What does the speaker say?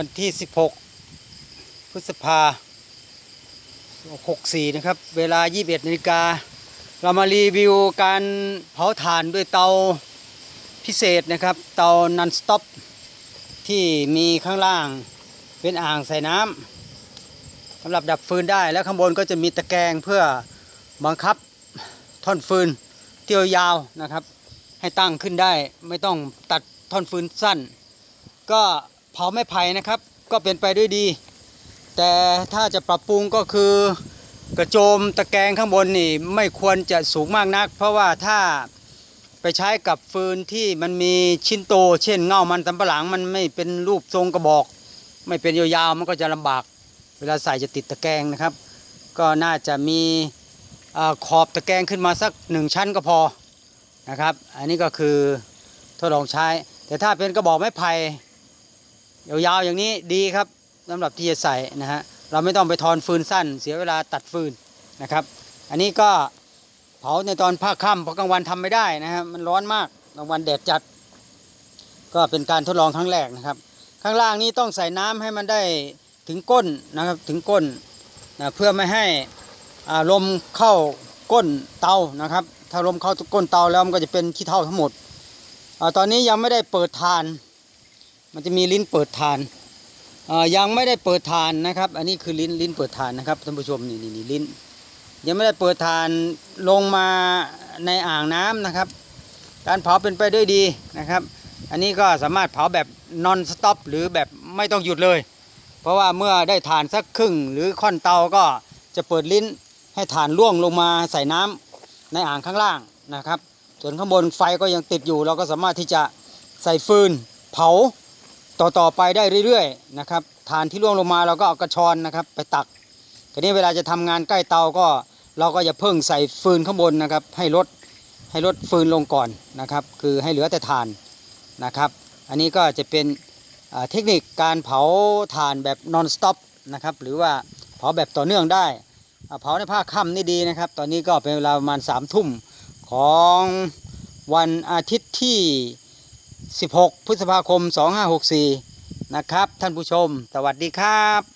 วันที่ 16 พฤษภา64 นะครับ เวลา 21นาฬิกา เรามารีวิวการเผาถ่านด้วยเตาพิเศษนะครับ เตานันสต็อปที่มีข้างล่างเป็นอ่างใส่น้ำสำหรับดับฟืนได้แล้วข้างบนก็จะมีตะแกรงเพื่อบังคับท่อนฟืนเที่ยวยาวนะครับ ให้ตั้งขึ้นได้ไม่ต้องตัดท่อนฟืนสั้น ก็ เผาไม้ไผ่นะครับ ก็เป็นไปด้วยดี แต่ถ้าจะปรับปรุงก็คือกระโจมตะแกรงข้างบนนี่ไม่ควรจะสูงมากนัก เพราะว่าถ้าไปใช้กับฟืนที่มันมีชิ้นโต เช่นเง่ามันสำปะหลังมันไม่เป็นรูปทรงกระบอก ไม่เป็นยาวๆมันก็จะลำบาก เวลาใส่จะติดตะแกรงนะครับ ก็น่าจะมีอขอบตะแกรงขึ้นมาสักหนึ่งชั้นก็พอนะครับ อันนี้ก็คือทดลองใช้ แต่ถ้าเป็นกระบอกไม้ไผ่ ยาวๆอย่างนี้ดีครับสำหรับที่จะใส่นะฮะเราไม่ต้องไปทอนฟืนสั้น เสียเวลาตัดฟืนนะครับ อันนี้ก็เผาในตอนภาคค่ำเพราะกลางวันทำไม่ได้นะฮะมันร้อนมากกลางวันแดดจัด ก็เป็นการทดลองครั้งแรกนะครับ ข้างล่างนี้ต้องใส่น้ำให้มันได้ถึงก้นนะครับถึงก้นนะเพื่อไม่ให้อ่าลมเข้าก้นเตานะครับ ถ้าลมเข้าก้นเตาแล้วมันก็จะเป็นขี้เถ้าทั้งหมดอตอนนี้ยังไม่ได้เปิดทาน มันจะมีลิ้นเปิดทานอ่ายังไม่ได้เปิดทานนะครับ อันนี้คือลิ้นลิ้นเปิดทานนะครับท่านผู้ชมนี่นี่นี่ลิ้น ยังไม่ได้เปิดทานลงมาในอ่างน้ำนะครับ การเผาเป็นไปด้วยดีนะครับ อันนี้ก็สามารถเผาแบบ non stop หรือแบบไม่ต้องหยุดเลย เพราะว่าเมื่อได้ฐานสักครึ่ง หรือค่อนเตาก็จะเปิดลิ้นให้ฐานล่วงลงมาใส่น้ำในอ่างข้างล่างนะครับ ส่วนข้างบนไฟก็ยังติดอยู่ เราก็สามารถที่จะใส่ฟืนเผา ต่อต่อไปได้เรื่อยๆนะครับฐานที่ล่วงลงมาเราก็เอากระชอนนะครับ ไปตักทีนี้เวลาจะทำงานใกล้เตาก็เราก็จะเพิ่งใส่ฟืนข้างบนนะครับ ให้ลดให้ลดฟืนลงก่อนนะครับ คือให้เหลือแต่ฐานนะครับ อันนี้ก็จะเป็นเทคนิคการเผาถ่านแบบ non stop นะครับหรือว่าเผาแบบต่อเนื่องได้เผาในภาคค่ำนี่ดีนะครับ ตอนนี้ก็เป็นเวลาประมาณ3ามทุ่มของวันอาทิตย์ที่ 16 พฤษภาคม 2564 นะครับ ท่านผู้ชม สวัสดีครับ